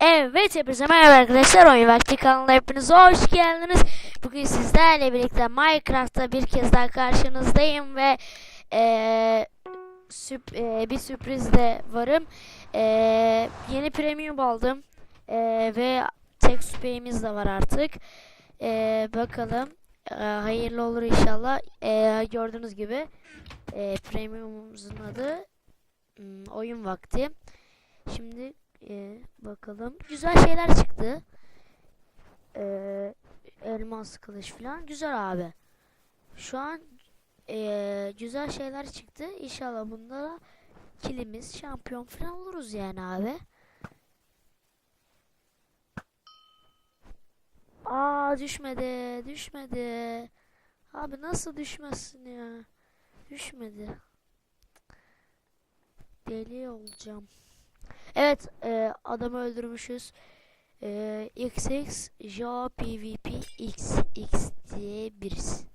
Evet hepinize merhaba arkadaşlar oyun vakti kanalına hepiniz hoş geldiniz. Bugün sizlerle birlikte Minecraft'ta bir kez daha karşınızdayım ve eee, sürp- eee, bir sürprizde varım. Eee, yeni premium aldım Eee, ve tek süpeyimiz de var artık. Eee, bakalım Eee, hayırlı olur inşallah. Eee, gördüğünüz gibi eee premiumumuzun adı hmm, oyun vakti. Şimdi ee, bakalım. Güzel şeyler çıktı. Ee, elmas kılıç falan. Güzel abi. Şu an ee, güzel şeyler çıktı. İnşallah bunda da kilimiz şampiyon falan oluruz yani abi. Aa düşmedi. Düşmedi. Abi nasıl düşmezsin ya? Düşmedi. Deli olacağım. Evet, e, adamı öldürmüşüz. E, XX Ja PvP XX diye birisi.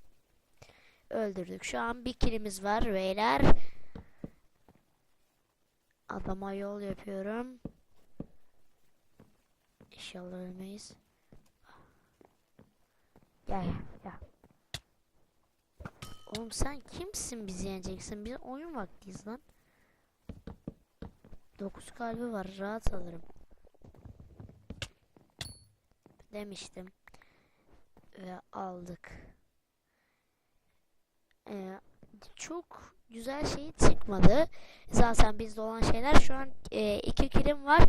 Öldürdük. Şu an bir kilimiz var beyler. Adama yol yapıyorum. İnşallah ölmeyiz. Gel gel. Oğlum sen kimsin bizi yeneceksin? Biz oyun vaktiyiz lan. 9 kalbi var. Rahat alırım. Demiştim. Ve aldık. Ee, çok güzel şey çıkmadı. Zaten bizde olan şeyler şu an 2 kilim var.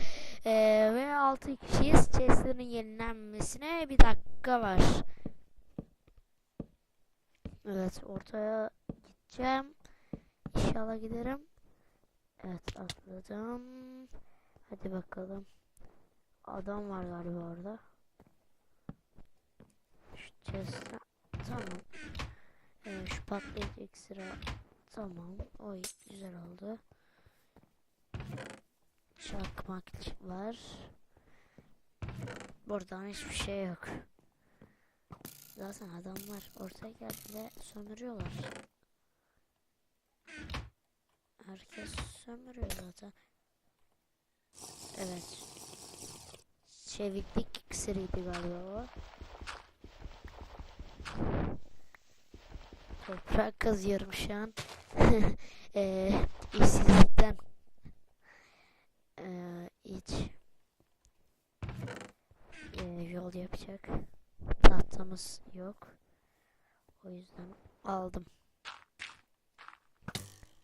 Ee, ve 6 kişiyiz. Chest'lerin yenilenmesine bir dakika var. Evet ortaya gideceğim. İnşallah giderim. Evet atladım. Hadi bakalım. Adam var galiba orada. Şu chest'ten. Tamam. Ee, şu patlayıcı ekstra. Tamam. Oy güzel oldu. Çakmak var. Buradan hiçbir şey yok. Zaten adamlar ortaya geldi ve sömürüyorlar. Herkes sömürüyor zaten. Evet. Çeviklik iksiriydi galiba o. Toprak kazıyorum şu an. Eee işsizlikten. Eee hiç. Eee, yol yapacak. Tahtamız yok. O yüzden aldım.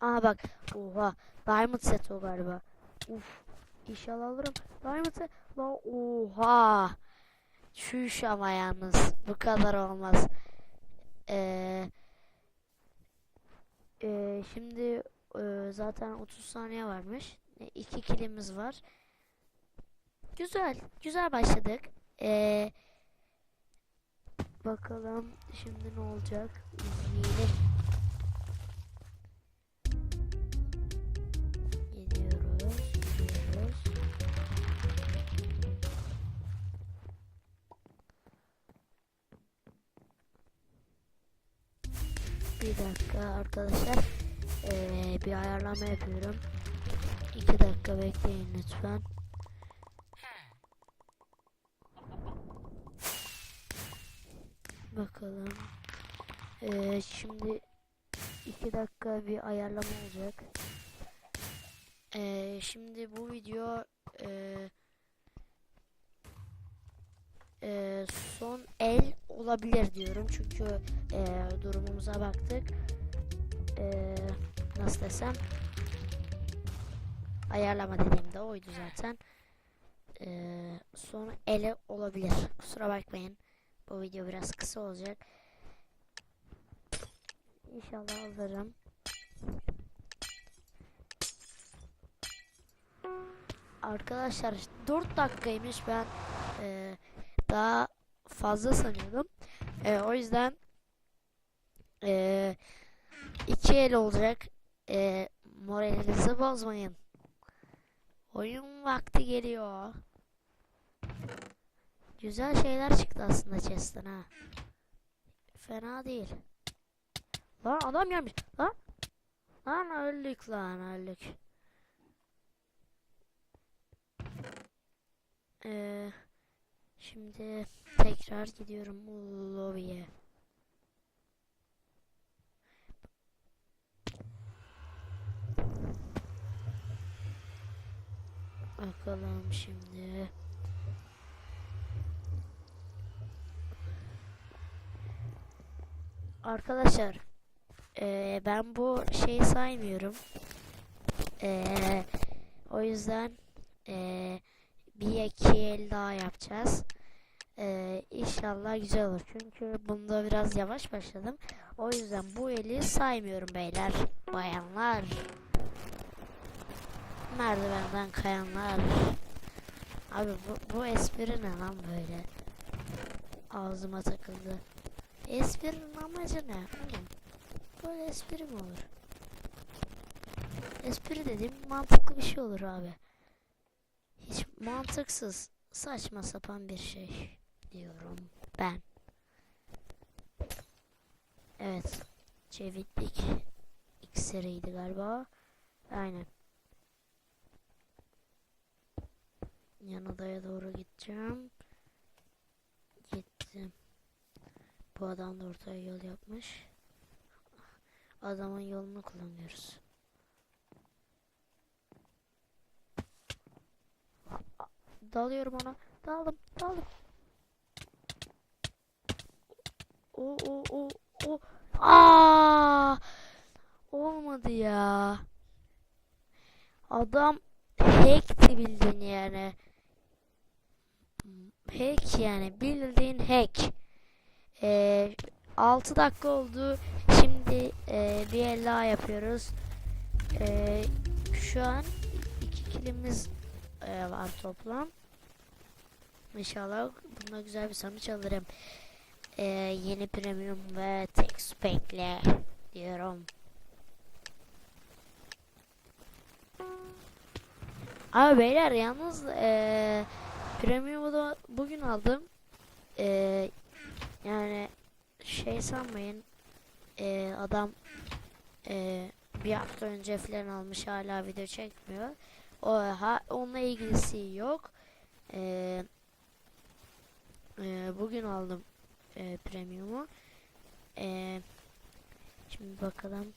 Aa bak. Oha. Diamond set o galiba. Uf. İnşallah alırım. Diamond set. La oha. Şuş ama yalnız. Bu kadar olmaz. Ee, e, şimdi e, zaten 30 saniye varmış. E, kilimiz var. Güzel. Güzel başladık. Ee, bakalım şimdi ne olacak. İzleyelim. 2 dakika arkadaşlar. Ee, bir ayarlama yapıyorum. 2 dakika bekleyin lütfen. Bakalım. Ee, şimdi 2 dakika bir ayarlama olacak. Ee, şimdi bu video eee e, son el olabilir diyorum çünkü e, durumumuza baktık. E, nasıl desem ayarlama dediğimde oydu zaten. E, son ele olabilir. Kusura bakmayın. Bu video biraz kısa olacak. İnşallah alırım. Arkadaşlar 4 dakikaymış ben e, daha fazla sanıyordum. E, o yüzden e, iki el olacak. E, moralinizi bozmayın. Oyun vakti geliyor. Güzel şeyler çıktı aslında chest'ten ha. Fena değil. Lan adam gelmiş. Lan. Lan öldük lan öldük. Ee, şimdi tekrar gidiyorum lobby'ye. Bakalım şimdi. Arkadaşlar eee, ben bu şeyi saymıyorum. Eee, o yüzden eee, bir iki el daha yapacağız. Eee inşallah güzel olur. Çünkü bunda biraz yavaş başladım. O yüzden bu eli saymıyorum beyler. Bayanlar. Merdivenden kayanlar. Abi bu, bu espri ne lan böyle? Ağzıma takıldı. Esprinin amacı ne? Oğlum, böyle espri mi olur? Espri dediğim mantıklı bir şey olur abi. Mantıksız, saçma sapan bir şey diyorum ben. Evet, çevirdik. İksiriydi galiba. Aynen. Yan odaya doğru gideceğim. Gittim. Bu adam da ortaya yol yapmış. Adamın yolunu kullanıyoruz. Dalıyorum ona. Daldım, daldım. O o o o. Aa! Olmadı ya. Adam hackti bildiğin yani. Hack yani bildiğin hack. Ee, 6 dakika oldu. Şimdi e, bir el daha yapıyoruz. Ee, şu an iki kilimiz e, var toplam. İnşallah bunda güzel bir sonuç alırım. Ee, yeni premium ve tek spekle diyorum. Abi beyler yalnız e, premium'u da bugün aldım. E, yani şey sanmayın e, adam e, bir hafta önce falan almış hala video çekmiyor. O ha, onunla ilgisi yok. E, e, bugün aldım e, premium'u. E, şimdi bakalım.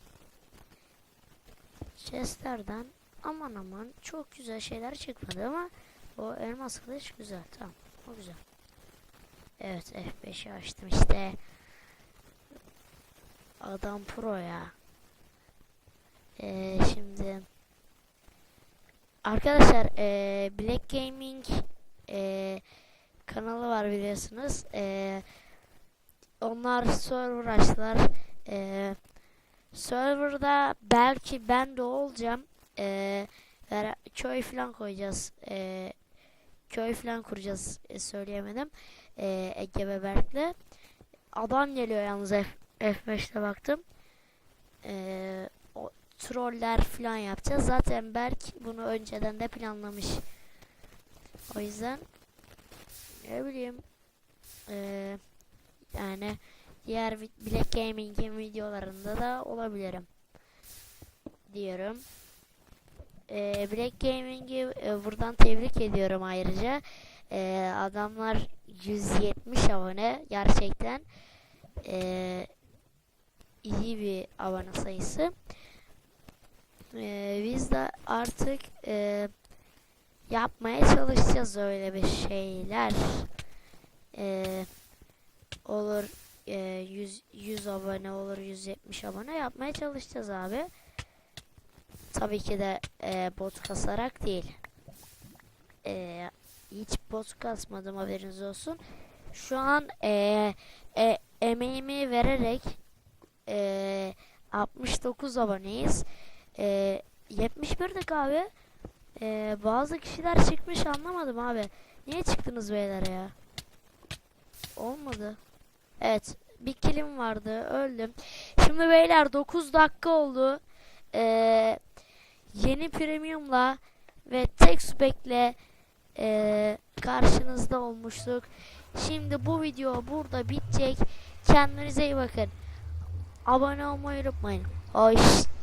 Chestlerden aman aman çok güzel şeyler çıkmadı ama o elmas kılıç güzel tamam o güzel. Evet F5'i açtım işte. Adam pro ya. Ee, şimdi arkadaşlar ee, Black Gaming ee, kanalı var biliyorsunuz. Ee, onlar server açtılar. Ee, serverda belki ben de olacağım. Ee, köy falan koyacağız. Ee, köy falan kuracağız. Ee, söyleyemedim. Ee, Ege ve Berk'le. Adam geliyor yalnız F, F5'te baktım. Ee, o troller falan yapacağız. Zaten Berk bunu önceden de planlamış. O yüzden ne bileyim ee, yani diğer Black Gaming'in videolarında da olabilirim diyorum. Ee, Black Gaming'i e, buradan tebrik ediyorum ayrıca. Ee, adamlar 170 abone gerçekten ee, iyi bir abone sayısı. Ee, biz de artık ee, yapmaya çalışacağız öyle bir şeyler. Ee, olur ee, 100, 100 abone olur 170 abone yapmaya çalışacağız abi. Tabii ki de ee, bot kasarak değil. Ee, hiç bot kasmadım haberiniz olsun. Şu an ee, e, emeğimi vererek ee, 69 aboneyiz. Ee, 71'dik abi. Ee, bazı kişiler çıkmış anlamadım abi. Niye çıktınız beyler ya? Olmadı. Evet. Bir kilim vardı. Öldüm. Şimdi beyler 9 dakika oldu. Ee, yeni premiumla ve tek spekle ee, karşınızda olmuştuk. Şimdi bu video burada bitecek. Kendinize iyi bakın. Abone olmayı unutmayın. Hoşça